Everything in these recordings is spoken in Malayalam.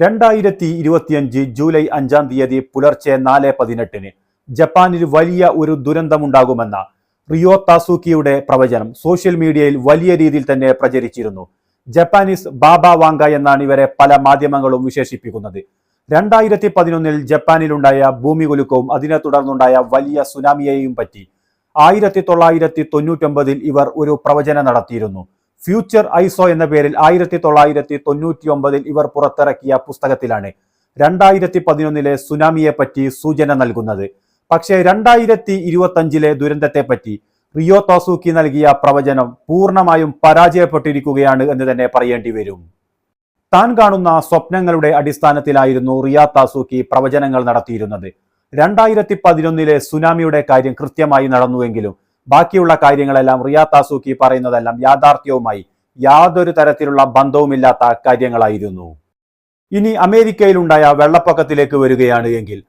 രണ്ടായിരത്തി ഇരുപത്തിയഞ്ച് ജൂലൈ അഞ്ചാം തീയതി പുലർച്ചെ നാല് പതിനെട്ടിന് ജപ്പാനിൽ വലിയ ഒരു ദുരന്തമുണ്ടാകുമെന്ന റിയോ താസൂക്കിയുടെ പ്രവചനം സോഷ്യൽ മീഡിയയിൽ വലിയ രീതിയിൽ തന്നെ പ്രചരിച്ചിരുന്നു. ജപ്പാനീസ് ബാബ വാങ്ക എന്നാണ് ഇവരെ പല മാധ്യമങ്ങളും വിശേഷിപ്പിക്കുന്നത്. രണ്ടായിരത്തി പതിനൊന്നിൽ ജപ്പാനിലുണ്ടായ ഭൂമികുലുക്കവും അതിനെ തുടർന്നുണ്ടായ വലിയ സുനാമിയെയും പറ്റി ആയിരത്തി തൊള്ളായിരത്തി തൊണ്ണൂറ്റൊമ്പതിൽ ഇവർ ഒരു പ്രവചനം നടത്തിയിരുന്നു. ഫ്യൂച്ചർ ഐസോ എന്ന പേരിൽ ആയിരത്തി തൊള്ളായിരത്തി തൊണ്ണൂറ്റി ഒമ്പതിൽ ഇവർ പുറത്തിറക്കിയ പുസ്തകത്തിലാണ് രണ്ടായിരത്തി പതിനൊന്നിലെ സുനാമിയെപ്പറ്റി സൂചന നൽകുന്നത്. പക്ഷേ രണ്ടായിരത്തി ഇരുപത്തഞ്ചിലെ ദുരന്തത്തെപ്പറ്റി റിയോ തോസൂക്കി നൽകിയ പ്രവചനം പൂർണമായും പരാജയപ്പെട്ടിരിക്കുകയാണ് എന്ന് തന്നെ പറയേണ്ടി വരും. താൻ കാണുന്ന സ്വപ്നങ്ങളുടെ അടിസ്ഥാനത്തിലായിരുന്നു റിയാ താസൂക്കി പ്രവചനങ്ങൾ നടത്തിയിരുന്നത്. രണ്ടായിരത്തി പതിനൊന്നിലെ സുനാമിയുടെ കാര്യം കൃത്യമായി നടന്നുവെങ്കിലും ബാക്കിയുള്ള കാര്യങ്ങളെല്ലാം റിയാ താസൂക്കി പറയുന്നതെല്ലാം യാഥാർത്ഥ്യവുമായി യാതൊരു തരത്തിലുള്ള ബന്ധവുമില്ലാത്ത കാര്യങ്ങളായിരുന്നു. ഇനി അമേരിക്കയിലുണ്ടായ വെള്ളപ്പൊക്കത്തിലേക്ക് വരികയാണ് എങ്കിൽ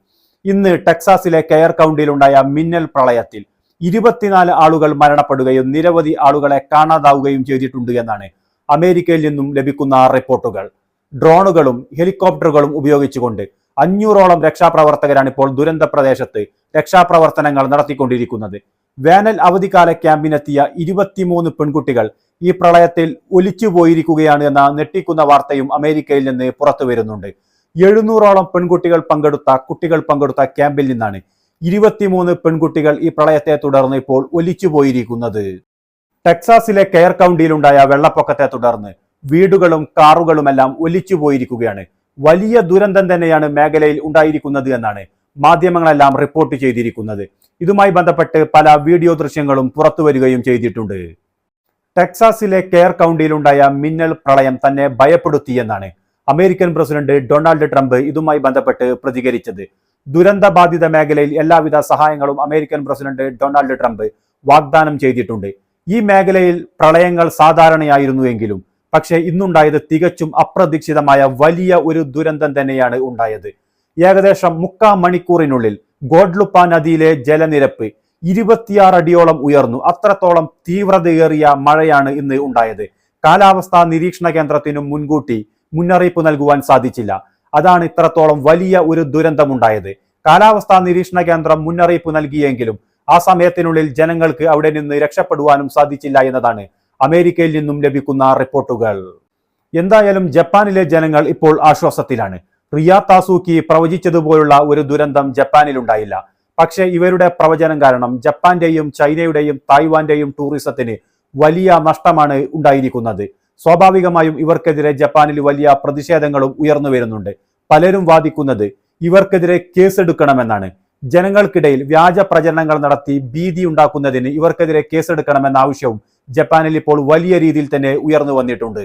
ഇന്ന് ടെക്സാസിലെ കെയർ കൗണ്ടിയിലുണ്ടായ മിന്നൽ പ്രളയത്തിൽ ഇരുപത്തിനാല് ആളുകൾ മരണപ്പെടുകയും നിരവധി ആളുകളെ കാണാതാവുകയും ചെയ്തിട്ടുണ്ട് എന്നാണ് അമേരിക്കയിൽ നിന്നും ലഭിക്കുന്ന റിപ്പോർട്ടുകൾ. ഡ്രോണുകളും ഹെലികോപ്റ്ററുകളും ഉപയോഗിച്ചുകൊണ്ട് അഞ്ഞൂറോളം രക്ഷാപ്രവർത്തകരാണ് ഇപ്പോൾ ദുരന്ത പ്രദേശത്ത് രക്ഷാപ്രവർത്തനങ്ങൾ നടത്തിക്കൊണ്ടിരിക്കുന്നത്. വേനൽ അവധിക്കാല ക്യാമ്പിനെത്തിയ ഇരുപത്തിമൂന്ന് പെൺകുട്ടികൾ ഈ പ്രളയത്തിൽ ഒലിച്ചു പോയിരിക്കുകയാണ് എന്ന ഞെട്ടിക്കുന്ന വാർത്തയും അമേരിക്കയിൽ നിന്ന് പുറത്തു വരുന്നുണ്ട്. എഴുന്നൂറോളം പെൺകുട്ടികൾ പങ്കെടുത്ത കുട്ടികൾ പങ്കെടുത്ത ക്യാമ്പിൽ നിന്നാണ് ഇരുപത്തിമൂന്ന് പെൺകുട്ടികൾ ഈ പ്രളയത്തെ തുടർന്ന് ഇപ്പോൾ ഒലിച്ചു പോയിരിക്കുന്നത്. ടെക്സാസിലെ കെയർ കൗണ്ടിയിലുണ്ടായ വെള്ളപ്പൊക്കത്തെ തുടർന്ന് വീടുകളും കാറുകളുമെല്ലാം ഒലിച്ചു പോയിരിക്കുകയാണ്. വലിയ ദുരന്തം തന്നെയാണ് മേഖലയിൽ ഉണ്ടായിരിക്കുന്നത് എന്നാണ് മാധ്യമങ്ങളെല്ലാം റിപ്പോർട്ട് ചെയ്തിരിക്കുന്നത്. ഇതുമായി ബന്ധപ്പെട്ട് പല വീഡിയോ ദൃശ്യങ്ങളും പുറത്തു വരികയും ചെയ്തിട്ടുണ്ട്. ടെക്സാസിലെ കെയർ കൗണ്ടിയിലുണ്ടായ മിന്നൽ പ്രളയം തന്നെ ഭയപ്പെടുത്തിയെന്നാണ് അമേരിക്കൻ പ്രസിഡന്റ് ഡൊണാൾഡ് ട്രംപ് ഇതുമായി ബന്ധപ്പെട്ട് പ്രതികരിച്ചത്. ദുരന്തബാധിത മേഖലയിൽ എല്ലാവിധ സഹായങ്ങളും അമേരിക്കൻ പ്രസിഡന്റ് ഡൊണാൾഡ് ട്രംപ് വാഗ്ദാനം ചെയ്തിട്ടുണ്ട്. ഈ മേഖലയിൽ പ്രളയങ്ങൾ സാധാരണയായിരുന്നുവെങ്കിലും പക്ഷേ ഇന്നുണ്ടായത് തികച്ചും അപ്രതീക്ഷിതമായ വലിയ ഒരു ദുരന്തം തന്നെയാണ് ഉണ്ടായത്. ഏകദേശം മുക്കാ മണിക്കൂറിനുള്ളിൽ ഗോഡ്ലുപ്പ നദിയിലെ ജലനിരപ്പ് ഇരുപത്തിയാറ് അടിയോളം ഉയർന്നു. അത്രത്തോളം തീവ്രതയേറിയ മഴയാണ് ഇന്ന് ഉണ്ടായത്. കാലാവസ്ഥാ നിരീക്ഷണ കേന്ദ്രത്തിനും മുൻകൂട്ടി മുന്നറിയിപ്പ് നൽകുവാൻ സാധിച്ചില്ല. അതാണ് ഇത്രത്തോളം വലിയ ഒരു ദുരന്തമുണ്ടായത് കാലാവസ്ഥാ നിരീക്ഷണ കേന്ദ്രം മുന്നറിയിപ്പ് നൽകിയെങ്കിലും ആ സമയത്തിനുള്ളിൽ ജനങ്ങൾക്ക് അവിടെ നിന്ന് രക്ഷപ്പെടുവാനും സാധിച്ചില്ല എന്നതാണ് അമേരിക്കയിൽ നിന്നും ലഭിക്കുന്ന റിപ്പോർട്ടുകൾ. എന്തായാലും ജപ്പാനിലെ ജനങ്ങൾ ഇപ്പോൾ ആശ്വാസത്തിലാണ്. റിയാ താസൂക്കി പ്രവചിച്ചതുപോലുള്ള ഒരു ദുരന്തം ജപ്പാനിലുണ്ടായില്ല. പക്ഷേ ഇവരുടെ പ്രവചനം കാരണം ജപ്പാന്റെയും ചൈനയുടെയും തായ്വാന്റെയും ടൂറിസത്തിന് വലിയ നഷ്ടമാണ് ഉണ്ടായിരിക്കുന്നത്. സ്വാഭാവികമായും ഇവർക്കെതിരെ ജപ്പാനിൽ വലിയ പ്രതിഷേധങ്ങളും ഉയർന്നു വരുന്നുണ്ട്. പലരും വാദിക്കുന്നത് ഇവർക്കെതിരെ കേസെടുക്കണമെന്നാണ്. ജനങ്ങൾക്കിടയിൽ വ്യാജ പ്രചരണങ്ങൾ നടത്തി ഭീതി ഉണ്ടാക്കുന്നതിന് ഇവർക്കെതിരെ കേസെടുക്കണമെന്ന ആവശ്യവും ജപ്പാനിൽ ഇപ്പോൾ വലിയ രീതിയിൽ തന്നെ ഉയർന്നു വന്നിട്ടുണ്ട്.